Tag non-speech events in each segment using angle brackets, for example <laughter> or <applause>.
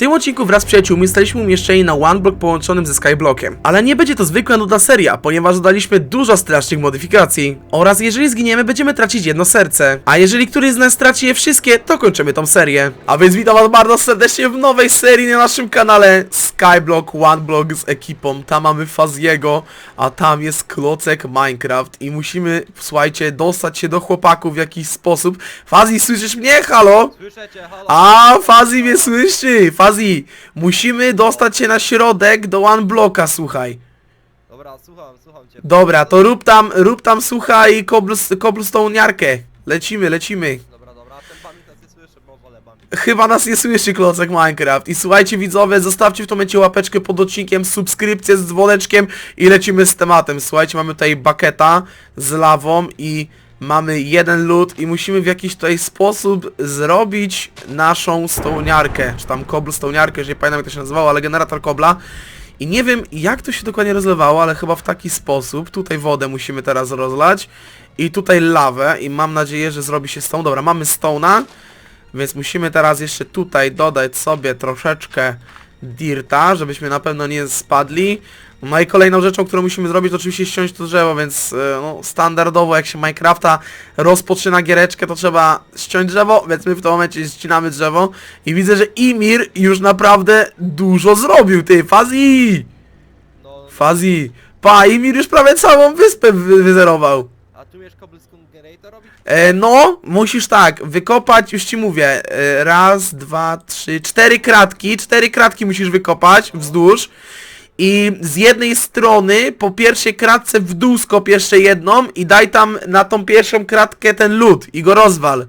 tym odcinku wraz z przyjaciółmi zostaliśmy umieszczeni na OneBlock połączonym ze Skyblockiem. Ale nie będzie to zwykła nudna seria, ponieważ dodaliśmy dużo strasznych modyfikacji. Oraz jeżeli zginiemy, będziemy tracić jedno serce. A jeżeli któryś z nas straci je wszystkie, to kończymy tą serię. A więc witam was bardzo serdecznie w nowej serii na naszym kanale Skyblock OneBlock z ekipą. Tam mamy Faziego, a tam jest klocek Minecraft i musimy, słuchajcie, dostać się do chłopaków w jakiś sposób. Fazi, słyszysz mnie? Halo? Słyszę cię, halo. A, Fazi mnie słyszy! Fazi, musimy dostać się na środek do one blocka, słuchaj. Dobra, słucham, słucham cię. Dobra, to rób tam, rób tam, słuchaj, cobbles-. Lecimy, lecimy. Dobra, dobra, ten bamik nas nie słyszy, bo wolę. Chyba nas nie słyszy klocek Minecraft. I słuchajcie widzowie, zostawcie w tym momencie łapeczkę pod odcinkiem, subskrypcję z dzwoneczkiem i lecimy z tematem. Słuchajcie, mamy tutaj baketa z lawą i mamy jeden lód i musimy w jakiś tutaj sposób zrobić naszą stołniarkę, czy tam cobblestone'niarkę, że nie pamiętam jak to się nazywało, ale generator kobla. I nie wiem jak to się dokładnie rozlewało, ale chyba w taki sposób. Tutaj wodę musimy teraz rozlać i tutaj lawę i mam nadzieję, że zrobi się stone. Dobra, mamy stone'a. Więc musimy teraz jeszcze tutaj dodać sobie troszeczkę dirta, żebyśmy na pewno nie spadli. No i kolejną rzeczą, którą musimy zrobić, to oczywiście ściąć to drzewo, więc e, no, standardowo jak się Minecrafta rozpoczyna giereczkę, to trzeba ściąć drzewo, więc my w tym momencie ścinamy drzewo i widzę, że Imir już naprawdę dużo zrobił, ty, Fazi! No, Fazi! Pa, Imir już prawie całą wyspę wy wyzerował. a tu robić? E, no, musisz tak, wykopać, już ci mówię, e, raz, dwa, trzy, cztery kratki, cztery kratki musisz wykopać wzdłuż i z jednej strony po pierwszej kratce w dół skop jeszcze jedną i daj tam na tą pierwszą kratkę ten lód i go rozwal,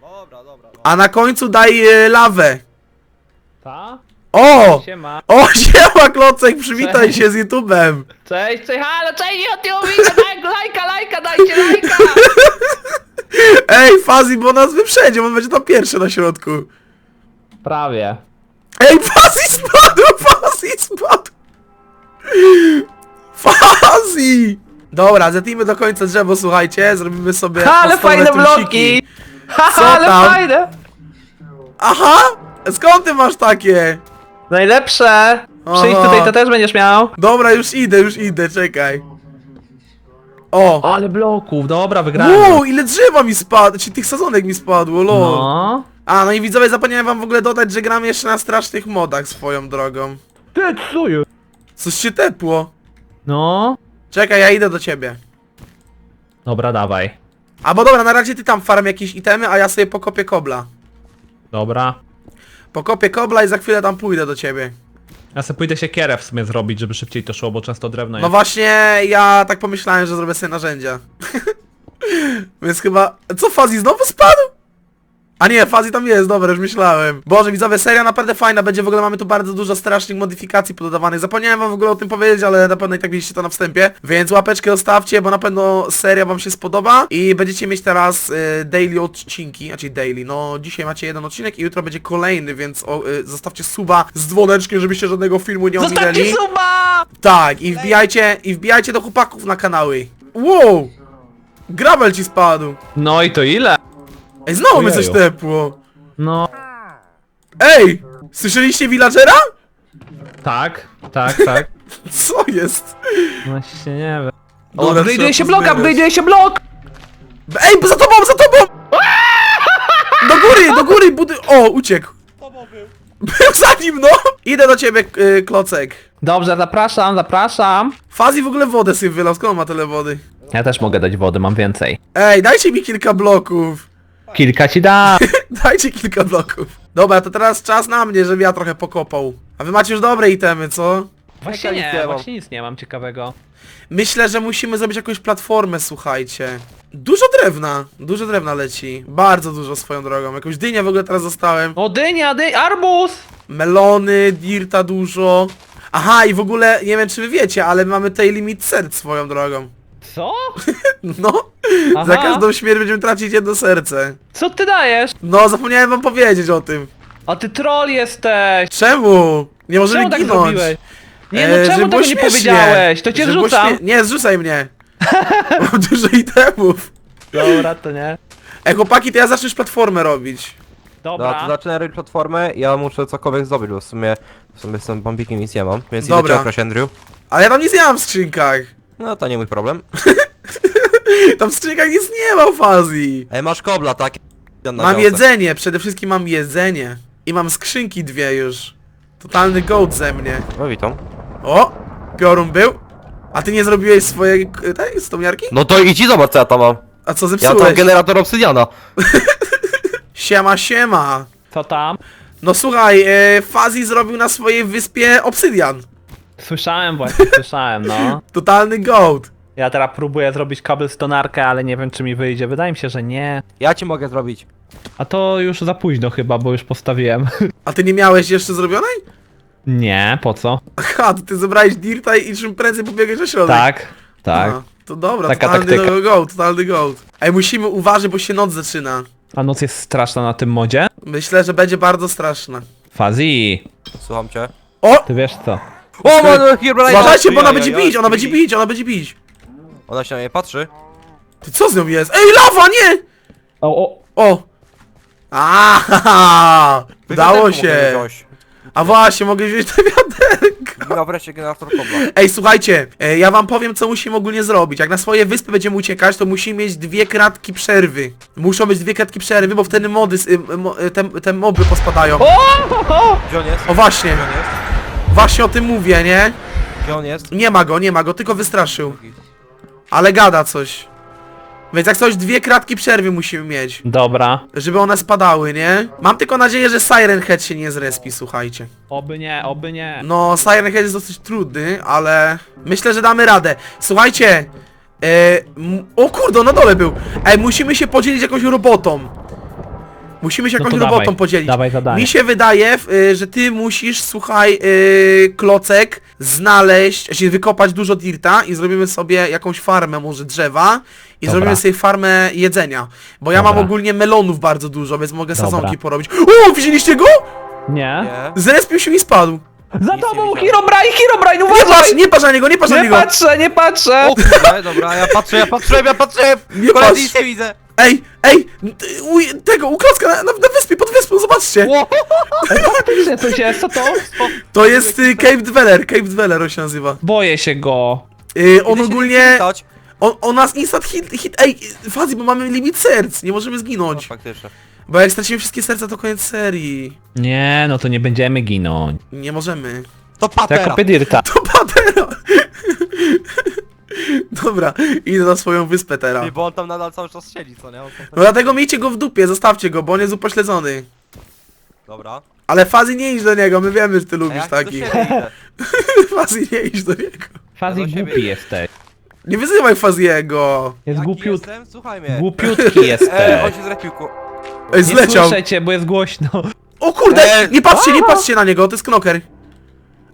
Dobra, dobra, dobra. a na końcu daj e, lawę. Ta? O! Siema. O, <laughs> siema Klocek, przywitaj się z YouTube'em. Cześć, cześć, halo, cześć, YouTube, <laughs> daj lajka, lajka, dajcie lajka! <laughs> Ej, Fazi, bo nas wyprzedzi, on będzie tam pierwszy na środku. Prawie. Ej, Fazi spadł! <laughs> Fazi spadł! Fazi! Dobra, zetnijmy do końca drzewo, słuchajcie, zrobimy sobie Ale podstawowe fajne tulsiki. bloki! Co Haha, ale tam? fajne! Aha! Skąd ty masz takie? Najlepsze! Przyjdź Aha. tutaj, to też będziesz miał. Dobra, już idę, już idę, czekaj. O! Ale bloków, dobra, wygrałem. Wow, ile drzewa mi spadło, czy tych sadzonek mi spadło, lol. No. A, no i widzowie, zapomniałem wam w ogóle dodać, że gramy jeszcze na strasznych modach swoją drogą. Ty, jest? Coś się tepło. No. Czekaj, ja idę do ciebie. Dobra, dawaj. A bo dobra, na razie ty tam farm jakieś itemy, a ja sobie pokopię kobla. Dobra. Pokopię kobla i za chwilę tam pójdę do ciebie. Ja sobie pójdę się kierę w sumie zrobić, żeby szybciej to szło, bo często drewno No jest. właśnie, ja tak pomyślałem, że zrobię sobie narzędzia. <laughs> Więc chyba... Co, Fazi znowu spadł? A nie, Fazi tam jest, dobra, już myślałem. Boże, widzowie, seria naprawdę fajna będzie, w ogóle mamy tu bardzo dużo strasznych modyfikacji pododawanych. Zapomniałem wam w ogóle o tym powiedzieć, ale na pewno i tak widzieliście to na wstępie. Więc łapeczkę zostawcie, bo na pewno seria wam się spodoba i będziecie mieć teraz y, daily odcinki, znaczy daily, no dzisiaj macie jeden odcinek i jutro będzie kolejny, więc o, y, zostawcie suba z dzwoneczkiem, żebyście żadnego filmu nie ominęli. Zostawcie suba! Tak, i wbijajcie, i wbijajcie do chłopaków na kanały. Wow! Gravel ci spadł. No i to ile? Ej, znowu mnie coś Ojeju. tepło. No. Ej! Słyszeliście villagera? Tak, tak, tak. <laughs> Co jest? Właśnie nie wiem. Dobra, O, trzeba upgrade'uje się blok, zbierać. upgrade'uje się blok! Ej, za tobą, za tobą! Do góry, do góry, budy... O, uciekł. Był za nim, no! Idę do ciebie, y, klocek. Dobrze, zapraszam, zapraszam. Fazi w ogóle wodę sobie wylał, skąd on ma tyle wody? Ja też mogę dać wody, mam więcej. Ej, dajcie mi kilka bloków. Kilka ci da. <laughs> Dajcie kilka bloków. Dobra, to teraz czas na mnie, żebym ja trochę pokopał. A wy macie już dobre itemy, co? Właśnie nic nie, nie mam. właśnie nic nie mam ciekawego. Myślę, że musimy zrobić jakąś platformę, słuchajcie. Dużo drewna, dużo drewna leci. Bardzo dużo swoją drogą. Jakąś dynię w ogóle teraz zostałem. O, dynia, dy... arbuz! Melony, dirta dużo. Aha, i w ogóle, nie wiem czy wy wiecie, ale mamy tutaj limit serc swoją drogą. Co? <laughs> No, Aha. za każdą śmierć będziemy tracić jedno serce. Co ty dajesz? No, zapomniałem wam powiedzieć o tym. A ty troll jesteś! Czemu? Nie możemy Czemu tak ginąć. zrobiłeś? Nie no, E, żeby czemu było tego nie śmiesznie. powiedziałeś? To cię Żeby było śmie- Nie, zrzucaj mnie. <laughs> Mam dużo itemów. Dobra, to nie. Ej, chłopaki, to ja zacznę już platformę robić. Dobra. No, to zaczynaj robić platformę, ja muszę cokolwiek zdobyć, bo w sumie, w sumie z tym bombikiem nic nie mam, więc Dobra. idę cię okraść, Andrew. Ale ja tam nic nie mam w skrzynkach. No to nie mój problem. <laughs> Tam w skrzynkach nic nie ma fazji. Ej, masz kobla, tak? Na Mam działce. jedzenie, przede wszystkim mam jedzenie. I mam skrzynki dwie już. Totalny gołd ze mnie. No witam. O! Piorun był. A ty nie zrobiłeś swojej k- tej stomiarki? No to idź i zobacz co ja tam mam. A co Ja zepsułeś? tam generator obsydiana. <laughs> Siema, siema. Co tam? No słuchaj, e, Fazi zrobił na swojej wyspie obsydian. Słyszałem właśnie, <laughs> słyszałem, no. Totalny gold. Ja teraz próbuję zrobić kabelstonarkę, ale nie wiem czy mi wyjdzie. Wydaje mi się, że nie. Ja ci mogę zrobić. A to już za późno chyba, bo już postawiłem. <laughs> A ty nie miałeś jeszcze zrobionej? Nie, po co? Aha, to ty zebrałeś dirta i czym prędzej pobiegłeś na środek. Tak, tak. A, to dobra, Taka totalny taktyka. gold, totalny gold. Ej, musimy uważać, bo się noc zaczyna. A noc jest straszna na tym modzie? Myślę, że będzie bardzo straszna. Fazi, Słucham cię. O! ty wiesz co? O, man, Herobrine! Uważajcie, bo ona będzie bić, ona będzie bić, ona będzie bić. Ona się na mnie patrzy. Ty co z nią jest? Ej, lawa, nie! O, o, O! Aaaa! Udało mogę się! wziąć. A właśnie, mogę wziąć te wiaderko. Ja wreszcie generator kobla. Ej, słuchajcie, e, ja wam powiem, co musimy ogólnie zrobić. Jak na swoje wyspy będziemy uciekać, to musimy mieć dwie kratki przerwy. Muszą być dwie kratki przerwy, bo wtedy mody, s- y, mo, y, te, te moby pospadają. o, o, Gdzie on jest? O właśnie, Gdzie on jest? Właśnie o tym mówię, nie? Gdzie on jest? Nie ma go, nie ma go, tylko wystraszył. Ale gada coś. Więc jak coś, dwie kratki przerwy musimy mieć. Dobra. Żeby one spadały, nie? Mam tylko nadzieję, że Siren Head się nie zrespi, słuchajcie. Oby nie, oby nie. No, Siren Head jest dosyć trudny, ale myślę, że damy radę. Słuchajcie, e, m- o kurde, on na dole był. Ej, musimy się podzielić jakąś robotą. Musimy się No jakąś robotą dawaj, podzielić. dawaj zadanie. Mi się wydaje, y, że ty musisz, słuchaj, y, klocek, znaleźć, znaczy wykopać dużo dirta i zrobimy sobie jakąś farmę może drzewa i Dobra. zrobimy sobie farmę jedzenia. Bo ja Dobra. mam ogólnie melonów bardzo dużo, więc mogę Dobra. sadzonki porobić. O, widzieliście go? Nie? Nie. Zrespił się i spadł. Za tobą, widziałem. Herobrine, Herobrine, Nie patrz, uważaj! nie patrz na niego, nie patrz na Nie niego! patrzę, nie patrzę! O kurde, dobra, ja patrzę, ja patrzę, ja patrzę! Nie Koledzy, patrz. nic nie widzę! Ej, ej, u, tego, u klocka na, na, na wyspie, pod wyspą, zobaczcie! Ej, faktycznie coś jest, co to? To jest y, Cave Dweller, Cave Dweller on się nazywa. Boję się go. Y, on się ogólnie, on, on nas instant hit, hit, ej, Fazi, bo mamy limit serc, nie możemy No, zginąć. faktycznie. Bo jak stracimy wszystkie serca, to koniec serii. Nie, no to nie będziemy ginąć. Nie możemy. To To patera! <laughs> dirta. To patera! Dobra, idę na swoją wyspę teraz. Ty, bo on tam nadal cały czas siedzi, co nie? On tam... No dlatego miejcie go w dupie, zostawcie go, bo on jest upośledzony. Dobra. Ale Fazi nie idź do niego, my wiemy, że ty A lubisz jak do takich. siebie idę? <laughs> Fazi nie idź do niego. Fazi Ja do siebie głupi jesteś. Nie wyzywaj Faziego. Jest Jaki głupiut... jestem? Słuchaj mnie. Głupiutki E, on jesteś. się zrepił ku... Ej, Nie zleciał. słyszę cię, bo jest głośno. O kurde, Ej, nie patrzcie, nie patrzcie na niego, to jest knoker.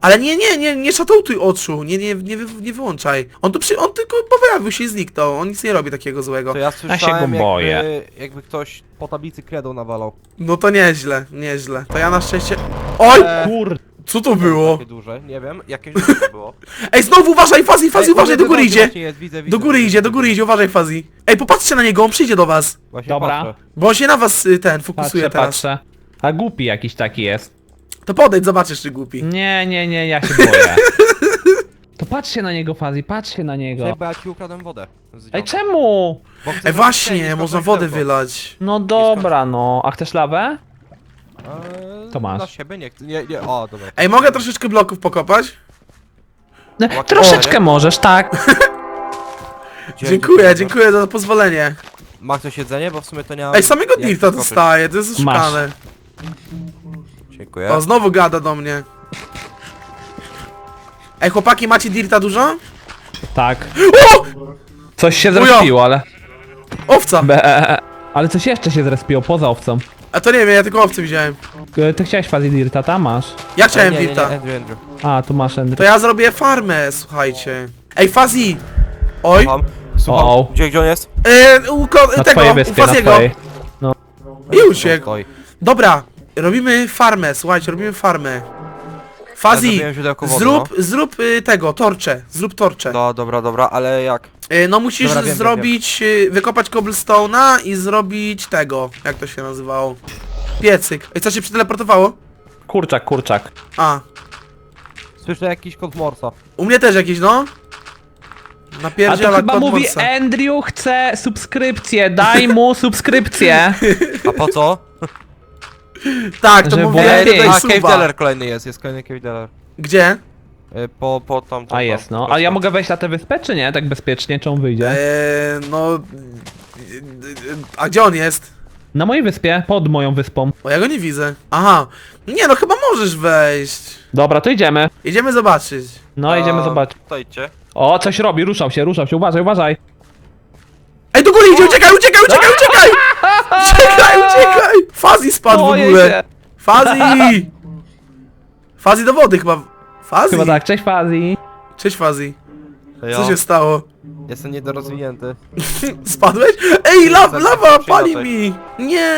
Ale nie, nie, nie, nie szatoutuj oczu, nie, nie, nie, wy- nie wyłączaj. On tu przy, on tylko pojawił się i zniknął, on nic nie robi takiego złego. To ja się słyszałem go boję. jakby, jakby ktoś po tablicy kredą nawalał. No to nieźle, nieźle. To ja na szczęście... Oj! E, Kur... Co to było? Takie duże, nie wiem, jakieś duże to było. <laughs> Ej, znowu uważaj, Fazi, Fazi, Ej, uważaj, do góry właśnie idzie. Jest, widzę, widzę, Do góry idzie, do góry idzie, uważaj, Fazi. Ej, popatrzcie na niego, on przyjdzie do was. Właśnie Dobra. patrzę. Bo on się na was, y, ten, fokusuje Patrzę, teraz. patrzę. A głupi jakiś taki jest. To podejdź, zobaczysz, czy głupi. Nie, nie, nie, ja się boję. <laughs> To patrzcie na niego, Fazi, patrzcie na niego. Chyba ja ci ukradłem wodę. z Ej, czemu? Bo chcę Ej, zrobić właśnie, tenis, można kogoś wodę wylać. No dobra, no. A chcesz lawę? Eee, To masz. Siebie nie chcę, nie, nie, o, dobra. Ej, mogę troszeczkę bloków pokopać? No, troszeczkę możesz, tak. <laughs> Dziękuję, dziękuję za pozwolenie. Ma ktoś jedzenie, bo w sumie to nie mam... Ej, samego jak dirta skoczyć. dostaję, to jest Masz. oszukane. Dziękuję. O, znowu gada do mnie. Ej, chłopaki, macie dirta dużo? Tak. O! Coś się Ujo. zrespiło, ale... Owca! Be... Ale coś jeszcze się zrespiło poza owcą. A to nie wiem, ja tylko owcy wziąłem. E, Ty chciałeś Fazi Dirta, tam masz. Ja E, chciałem nie, nie, nie, dirta. Andrew, Andrew. A, tu masz To Endry. ja zrobię farmę, słuchajcie. Ej, Fazi! Oj! Słucham, słucham. O. Gdzie, gdzie on jest? E, u, ko, Na tego, twojej u wyspie, na Faziego. twojej. I uciekł. stoi. Dobra, robimy farmę, słuchajcie, robimy farmę. Fazi, zrobiłem źródełko wody, zrób, zrób y, tego, torcze, zrób torcze. No, dobra, dobra, ale jak? Y, no musisz Dobra, wiem, wiem, zrobić, y, wykopać cobblestone'a i zrobić tego, jak to się nazywało? Piecyk. Ej, co się przeteleportowało? Kurczak, kurczak. A, Słyszę jakiś kod Morsa. u mnie też jakiś, no. A to Napierdziela chyba kod mówi Morsa. Andrew chce subskrypcję, daj mu subskrypcję. A po co? <laughs> Tak, to Że mówię, było lepiej. daj A, Cave suba. Dealer kolejny jest, jest kolejny Cave Dealer. Gdzie? Y, Po, po tam, tam A jest, tam, no. A ja mogę wejść na tę wyspę, czy nie? Tak bezpiecznie, czy on wyjdzie? Eee, no... A gdzie on jest? Na mojej wyspie, pod moją wyspą. Bo ja go nie widzę. Aha. Nie no, chyba możesz wejść. Dobra, to idziemy. Idziemy zobaczyć. No, idziemy A, zobaczyć. Tutaj idźcie. O, coś robi, ruszał się, ruszał się, uważaj, uważaj. Ej, do góry idzie, uciekaj, uciekaj, uciekaj, uciekaj! <laughs> Uciekaj, uciekaj! Fazi spadł w Boję ogóle. się. Fazi! <laughs> Fazi do wody chyba. Fazi? Chyba tak, cześć Fazi. Cześć Fazi. Co się stało? jestem niedorozwinięty. <laughs> Spadłeś? Ej, la lawa pali mi! Nie!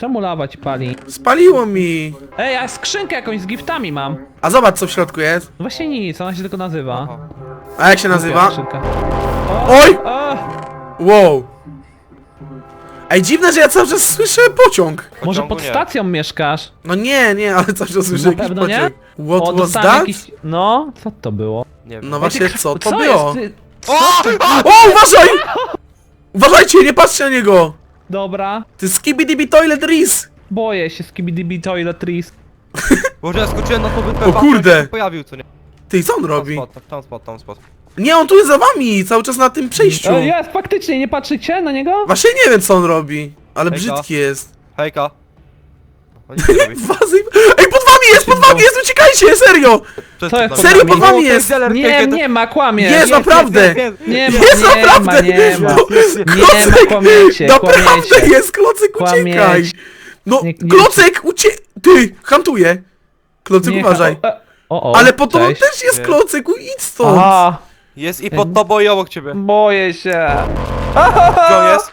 Czemu lawa ci pali? Spaliło mi! Ej, a skrzynkę jakąś z giftami mam. A zobacz co w środku jest. No Właśnie nic, ona się tylko nazywa. A jak się nazywa? Skrzynka. Oj! O, Wow! Ej, dziwne, że ja cały czas słyszę pociąg. może Pociągu pod nie. stacją mieszkasz? No nie, nie, ale cały czas słyszę Na jakiś pewno nie? pociąg. What o, was dostałem that? jakiś... No, co to było? Nie wiem. No właśnie, co to co było? Jest? Ty... O, uważaj! <laughs> Uważajcie, nie patrzcie na niego! Dobra. To jest Skibidi Toilet Reese! Boję się Skibidi Toiletries. Boże, ja skoczyłem na to wyspę, O kurde. pojawił, co nie? Ty, co on Tam robi? spot, tam spot, tam spot. Nie, on tu jest za wami, cały czas na tym przejściu. E, jest, faktycznie, nie patrzycie na niego? Właśnie nie wiem, co on robi, ale Hejka. brzydki jest. Hejka. On nic nie robi. Fazy... Ej, pod wami jest, pod wami jest, uciekajcie, serio! Co jest Serio, pod wami jest! Nie, nie ma, kłamie. Jest, naprawdę! Nie ma, Jest nie ma, naprawdę! nie ma. Nie ma, kłamiecie, Naprawdę kłamiecie. jest, klocek, uciekaj! Kłamiecie. No, Nie- nie- klocek, ucie... Ty, hantuje! Klocek, Nie, uważaj. O, o, o, Ale pod tobą cześć. też jest Nie. klocek, u- idź stąd! Aha, Jest i pod tobą i obok ciebie. boję się. Gdzie on jest?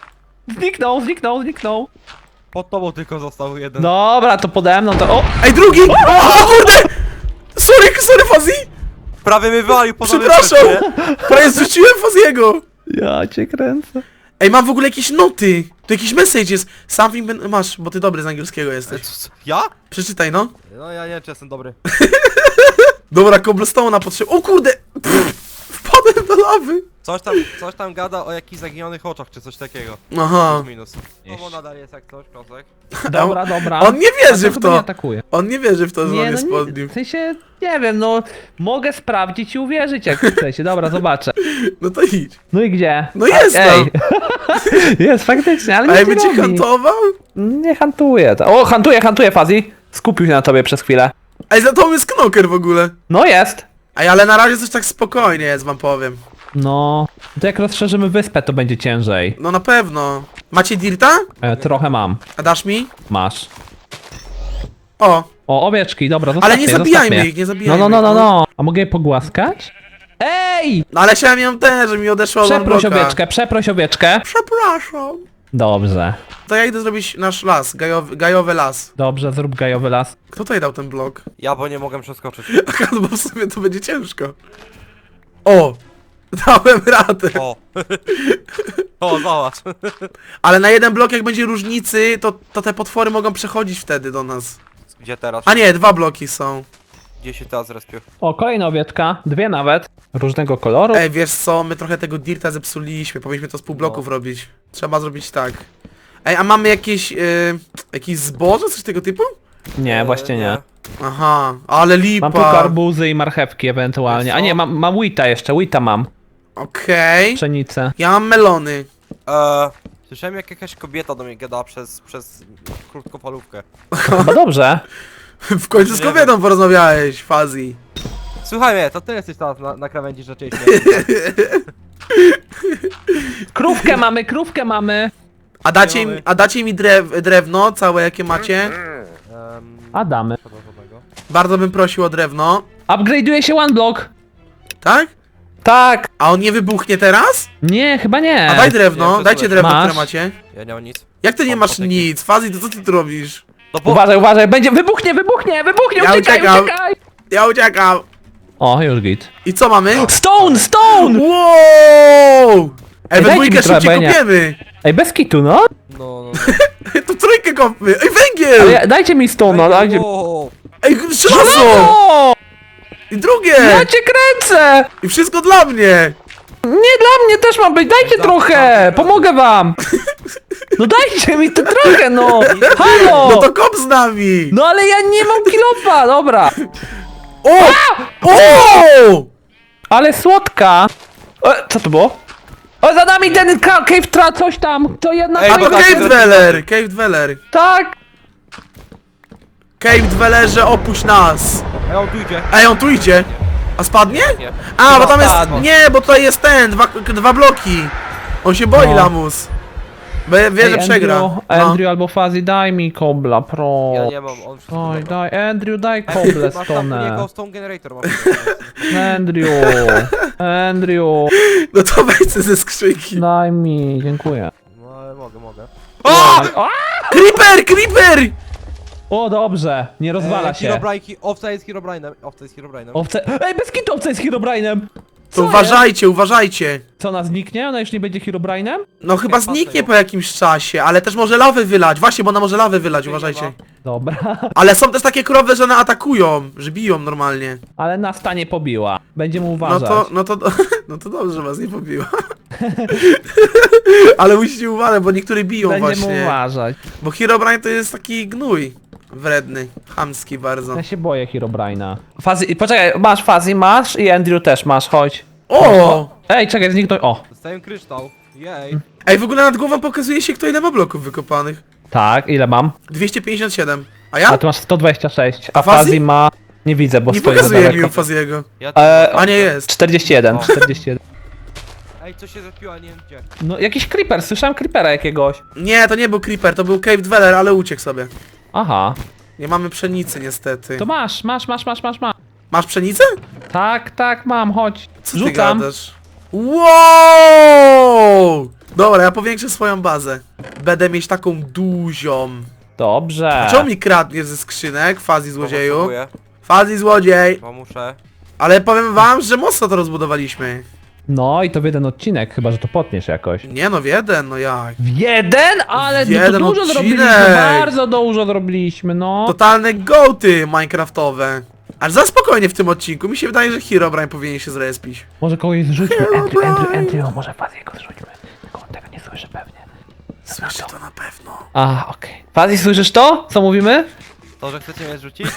Zniknął, zniknął, zniknął. Pod tobą tylko został jeden. Dobra, to pode mną to... O! Ej, drugi! O kurde! Sorry, sorry, Fazi! Prawie mnie wywalił poza Przepraszam! Prawie zrzuciłem Faziego! Ja cię kręcę. Ej, mam w ogóle jakieś noty! Tu jakiś message jest. Something ben... Masz, bo ty dobry z angielskiego jesteś. Co- Ja? Przeczytaj, no. No ja nie wiem, czy jestem dobry. <laughs> Dobra, cobblestone'a potrzeb... O kurde! Lawy! Coś tam, coś tam gada o jakichś zaginionych oczach, czy coś takiego. Aha. Plus minus. No nadal jest jak coś, klocek. <laughs> Dobra, dobra. On nie wierzy A w chyba nie to! atakuje. On nie wierzy w to, że on Nie, jest no pod nie, nim. w sensie, nie wiem, no, mogę sprawdzić i uwierzyć jak chcecie, dobra, zobaczę. <laughs> No to idź. No i gdzie? No jest Ej. <laughs> jest, faktycznie, ale A nie jakby cię hantował? Nie hantuje. to- O, hantuje, hantuje Fazi. Skupił się na tobie przez chwilę. Ej, za to jest knoker w ogóle. No jest. Ej, ale na razie coś tak spokojnie jest, wam powiem. No, to jak rozszerzymy wyspę, to będzie ciężej. No na pewno. Macie dirta? E, trochę mam. A dasz mi? Masz. O, O, owieczki, dobra, zostaw ale nie mnie, zabijajmy zostaw mnie. ich, nie No, zabijajmy no, no, no, ich, no. A mogę je pogłaskać? Ej! No ale chciałem ją też, że mi odeszła od Przeproś Orloka. owieczkę, przeproś owieczkę. Przepraszam. Dobrze. To ja idę zrobić nasz las, gajowy, gajowy las. Dobrze, zrób gajowy las. Kto tutaj dał ten blok? Ja, bo nie mogłem przeskoczyć. <laughs> No bo w sumie to będzie ciężko. O! Dałem radę. O! o, zobacz. Ale na jeden blok jak będzie różnicy, to, to te potwory mogą przechodzić wtedy do nas. Gdzie teraz? A nie, dwa bloki są. Gdzie się teraz respił? O, kolejna owieczka, dwie nawet, różnego koloru. Ej, wiesz co, my trochę tego dirta zepsuliśmy, powinniśmy to z pół bloków No. robić. Trzeba zrobić tak. Ej, a mamy jakieś, yy, jakieś zboże, coś tego typu? Nie, właśnie nie. Aha, ale lipa. Mam tylko arbuzy i marchewki ewentualnie. A nie, mam, mam wheata jeszcze, wheata mam. Okej. Pszenicę. Ja mam melony. Eee, słyszałem jak jakaś kobieta do mnie gada przez, przez krótkofalówkę. Chyba dobrze. W końcu z Nie kobietą porozmawiałeś, Fazi. Słuchaj mnie, to ty jesteś teraz na, na krawędzi rzeczy śmiechu. <laughs> Krówkę mamy, krówkę mamy. A dacie, mi, a dacie mi drew, drewno, całe jakie macie? A damy. Bardzo bym prosił o drewno. Upgrade'uje się one block. Tak? Tak. A on nie wybuchnie teraz? Nie, chyba nie. A daj drewno, nie, dajcie drewno, masz. które macie. Ja nie mam nic. Jak ty nie Mam masz nic? Fazi, to co ty tu robisz? No bo... Uważaj, uważaj, będzie, wybuchnie, wybuchnie, wybuchnie, Ja uciekaj, uciekam. uciekaj. Ja uciekam. O, już git. I co mamy? Stone, stone! Wow! Ej, we dajcie dwójkę mi trochę, szybciej bo ja nie- kopiemy! Ej, bez kitu, no. No, no, <laughs> To w trójkę kopmy. Ej, Ale węgiel! ja, dajcie mi stone, no, dajcie... O, Ej, żelazo! O! I drugie! Ja cię kręcę! I wszystko dla mnie! Nie dla mnie też ma być, dajcie trochę! Pomogę wam! <laughs> No dajcie mi to trochę, no! Halo! <laughs> No to kop z nami! No ale ja nie mam kilofa, dobra! O! O! Ale słodka! O, co to było? O, za nami ten cave tra, coś tam! To jedna Ej, A to Cave. Dweller! Cave Dweller! Tak! Cave Dwellerze, opuść nas! Ej, on tu idzie. Ej, on tu idzie! A spadnie? Nie. A, bo tam jest... spadł. Nie, bo tutaj jest ten, dwa, dwa bloki! On się boi, No. Lamus! Bo wie, że Ej, przegra. Andrew, No. Andrew albo Fazi, daj mi kobla, pro. Ja nie mam, on wszystko Oj, zabrał. daj, Andrew, daj koble Masz tam u stone. niego stone generator. Masz. <laughs> Andrew, Andrew, No to weź sobie ze skrzynki. daj mi, dziękuję. No, ale mogę, mogę. O, Creeper, creeper! O dobrze, nie rozwala Eee, się. Herobrine, owca jest Herobrine'em. Owca jest Herobrine'em. Owce, ej, bez kitu owca jest! To Co uważajcie, uważajcie. jest? Co, ona zniknie? Ona już nie będzie Herobrine'em? No chyba patrzę zniknie ją. po jakimś czasie, ale też może lawy wylać. Właśnie, bo ona może lawy wylać, uważajcie. Dobra, <laughs> Ale są też takie krowy, że one atakują, że biją normalnie. ale nas ta nie pobiła. Będziemy No uważać. to, no to, <laughs> no to dobrze, że was nie pobiła. <laughs> Ale musicie uważać, bo niektóre biją Będziemy właśnie. uważać. Bo Herobrine to jest taki gnój. Wredny, chamski bardzo. Ja się boję Herobrine'a. Fazi, poczekaj, masz Fazi, masz i Andrew też masz, chodź. O! Ej, czekaj, zniknął, o. Dostałem kryształ. Jej. Ej, w ogóle nad głową pokazuje się, kto ile ma bloków wykopanych. Tak, ile mam? 257. A A ja? ty masz 126, a A Fazi? Fazi ma... Nie widzę, bo Nie stoi za pokazuje mi daleko. u Faziego. Ja E, A nie jest. 41, O. 41. Ej, co się zapiła, nie wiem gdzie. No jakiś creeper, słyszałem creepera jakiegoś. Nie, to nie był Creeper, to był Cave Dweller, ale uciekł sobie. Aha. Nie mamy pszenicy niestety. To masz, masz, masz, masz, masz, masz. Masz pszenicę? Tak, tak, mam, chodź. Co ty Rzucam. gadasz? Wow! Dobra, ja powiększę swoją bazę. Będę mieć taką dużą. Dobrze. Czemu mi kradniesz ze skrzynek, fazi złodzieju? Potrzebuję, Fazi złodziej! Bo muszę. Ale powiem wam, że mocno to rozbudowaliśmy. No i to w jeden odcinek, chyba że to potniesz jakoś. Nie no, w jeden, no jak. W jeden? Ale W no to jeden dużo odcinek. zrobiliśmy, bardzo dużo zrobiliśmy, no. Totalne gołty minecraftowe. Aż za spokojnie w tym odcinku. Mi się wydaje, że Herobrine powinien się zrespić. Może kogoś zrzućmy. Andrew, Andrew, Andrew, może Faziego zrzućmy. Tylko on tego nie słyszy pewnie. Słyszę to na pewno. A, okej. Fazi, słyszysz to? Co mówimy? To, że chcecie mnie zrzucić?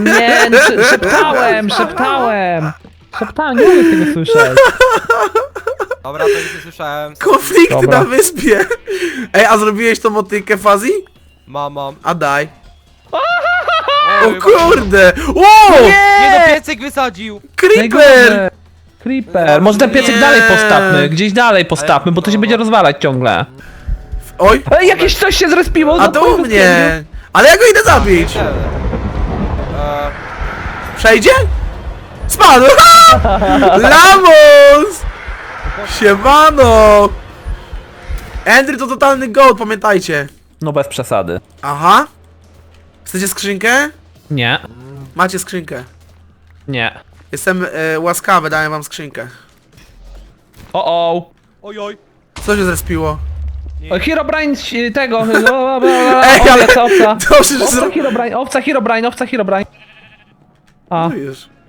Nie, no, <laughs> sz- szeptałem, szeptałem. Szeptałem, nie mogę tego słyszeć. <laughs> Dobra, to już nie słyszałem. Konflikty Dobra. na wyspie. Ej, a zrobiłeś tą motykę fazi? Mam, mam. A daj. O kurde! O! Nie no, piecek wysadził! Creeper! Najgorsze. Creeper. Może ten piecyk Nie. dalej postawmy, gdzieś dalej postawmy, bo to się będzie rozwalać ciągle. Oj! Ej, jakieś coś się zrespiło. A to u mnie! Ale ja go idę zabić! Przejdzie? Spadł! Ha! <laughs> Lamus! Siemano! Andrew to totalny gold, pamiętajcie. No bez przesady. Aha. Chcecie skrzynkę? Nie, Macie skrzynkę. nie. Jestem e, łaskawy, daję wam skrzynkę. O, o. oj, oj. Co się zrespiło? O, Herobrine si- tego. <laughs> Ej, ale- Owca, owca. Dobrze, że Owca zrobiłem. Herobrine, owca Herobrine, owca Herobrine. A, No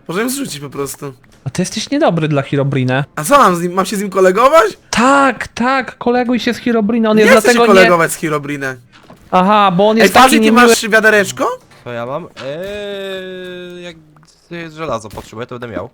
już. Może ją zrzucić po prostu. a ty jesteś niedobry dla Herobrine. A co mam z nim? Mam się z nim kolegować? Tak, tak, koleguj się z Herobrine, on Nie jest chcę się dlatego nie... kolegować z Herobrine. Aha, bo on Ej, jest Fazi, taki ty niemiły. masz wiadereczko? Co ja mam? Eee, jak jest żelazo potrzebuję, to będę miał.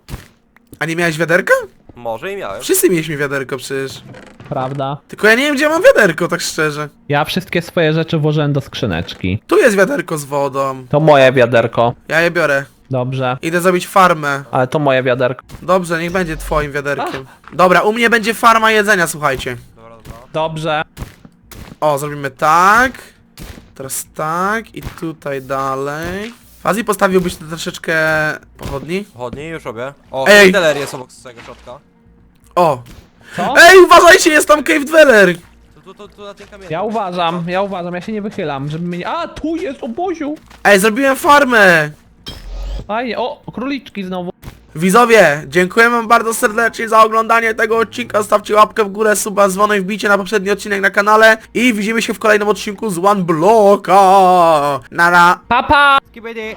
A nie miałeś wiaderka? Może i miałem. Wszyscy mieliśmy wiaderko przecież. Prawda. Tylko ja nie wiem gdzie mam wiaderko, tak szczerze. Ja wszystkie swoje rzeczy włożyłem do skrzyneczki. Tu jest wiaderko z wodą. To moje wiaderko. Ja je biorę. Dobrze. Idę zrobić farmę. Ale to moje wiaderko. Dobrze, niech będzie twoim wiaderkiem. Dobra, u mnie będzie farma jedzenia, słuchajcie. Dobrze. O, zrobimy tak. Teraz tak i tutaj dalej. Fazi postawiłbyś tu troszeczkę pochodni? Chodnie, już robię. O, Ej! Ej. jest obok tego środka. O! Co? Ej, uważajcie, jest tam Cave Dweller! Tu, tu, tu, tu na tym kamieniu. Ja uważam, ja uważam, ja się nie wychylam, żeby mnie... A, tu jest oboziu! Ej, zrobiłem farmę! Fajnie, o, króliczki znowu. Widzowie, dziękuję wam bardzo serdecznie za oglądanie tego odcinka. Stawcie łapkę w górę, suba, dzwonek, wbijcie na poprzedni odcinek na kanale i widzimy się w kolejnym odcinku z One Blocka. Nara. Papa! Skibidi.